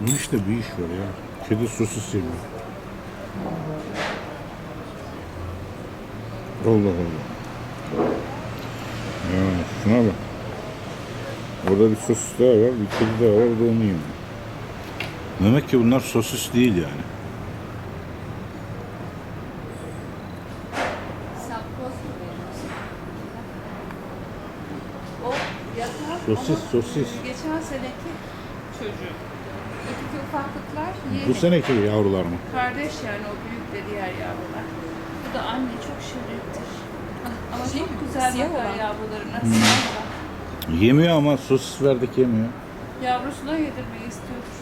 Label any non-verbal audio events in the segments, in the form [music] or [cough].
Bu işte bir iş var ya. Kedi sosis yemiyor. Allah Allah. Ya şuna bak. Orada bir sosis daha var, bir kedi daha var, da onu yemiyor. Demek ki bunlar sosis değil yani. Sosis, sosis. geçen seneki çocuğu. Ufaklıklar Bu yeni. seneki yavrular mı? Kardeş yani o büyük de diğer yavrular. Bu da anne çok şirindir. Ama Şey çok mi? güzel Siyah bakar olan. yavrularına. Siyah olan. Yemiyor ama sosis verdik yemiyor. Yavrusuna yedirmeyi istiyordur.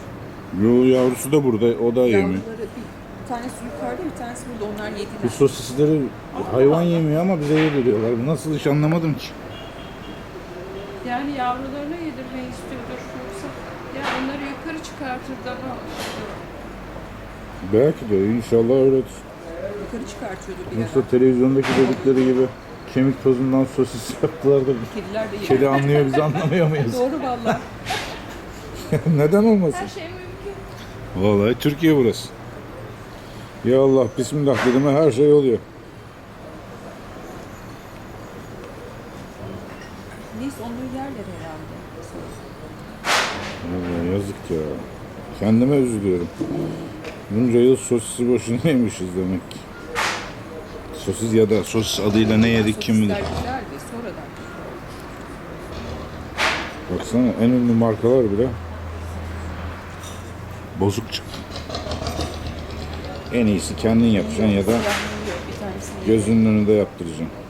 Yo yavrusu da burada, o da yemiyor. Yavruları bir, bir tanesi yukarıda bir tanesi burada onlar Bu yediler. sosisleri hayvan yemiyor ama bize yediriyorlar. Bu nasıl iş anlamadım ki. Yani yavrularına yedirmeyi istiyordur. Onları yukarı çıkartır daha Belki de inşallah öyledir. Yukarı çıkartıyordu bir ara. Yoksa televizyondaki dedikleri gibi kemik tozundan sosis [laughs] yaptılar da Kediler de kedi anlıyor biz anlamıyor muyuz? [laughs] Doğru valla. [laughs] Neden olmasın? her şey mümkün. Vallahi Türkiye burası. Ya Allah bismillah dedim her şey oluyor. Neyse onları yerler herhalde. Yazık ya. Kendime üzülüyorum. Bunca yıl sosisi boşuna [laughs] yemişiz demek ki. Sosis ya da sosis adıyla ne yedik kim bilir. Baksana en ünlü markalar bile bozuk çıktı. En iyisi kendin yapacaksın ya da gözünün önünde yaptıracaksın.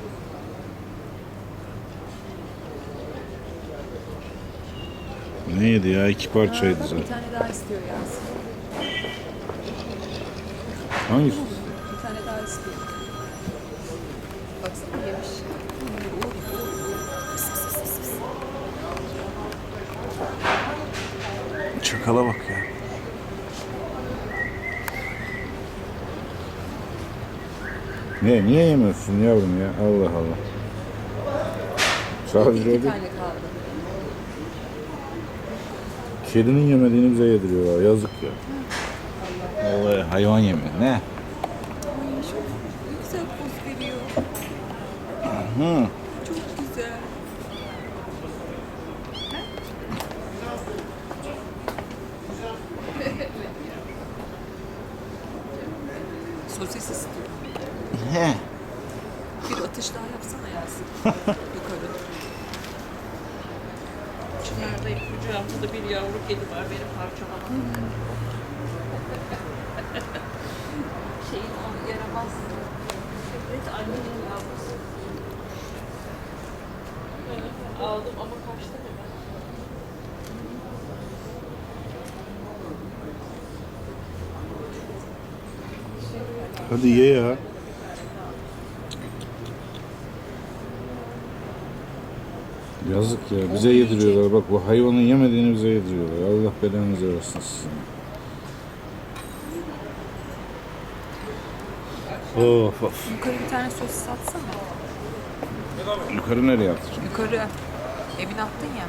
Ne yedi ya? iki parçaydı zaten. bir tane daha istiyor Yasin. Hangisi? Bir tane daha istiyor. Baksana yemiş. Çakala bak ya. Ne? Niye yemiyorsun yavrum ya? Allah Allah. Sadece İki öyle tane kaldı. Kedinin yemediğini bize yediriyorlar. Yazık ya. Vallahi hayvan yemiyor. Ne? Ay çok güzel poz veriyor. Hı. Çok güzel. Sosis istiyor. He. Bir atış daha yapsana Yasin. [laughs] Çınar'da kucağımda da bir yavru kedi var benim parçalama. [laughs] Şeyin o yaramaz. Evet annenin yavrusu. Aldım ama kaçtı hemen. Hadi ye ya. Yazık ya. Bize yediriyorlar. Bak bu hayvanın yemediğini bize yediriyorlar. Allah belanızı versin sizin. Of of. Yukarı bir tane sosis atsana. Yukarı nereye atacağım? Yukarı. Evine attın ya.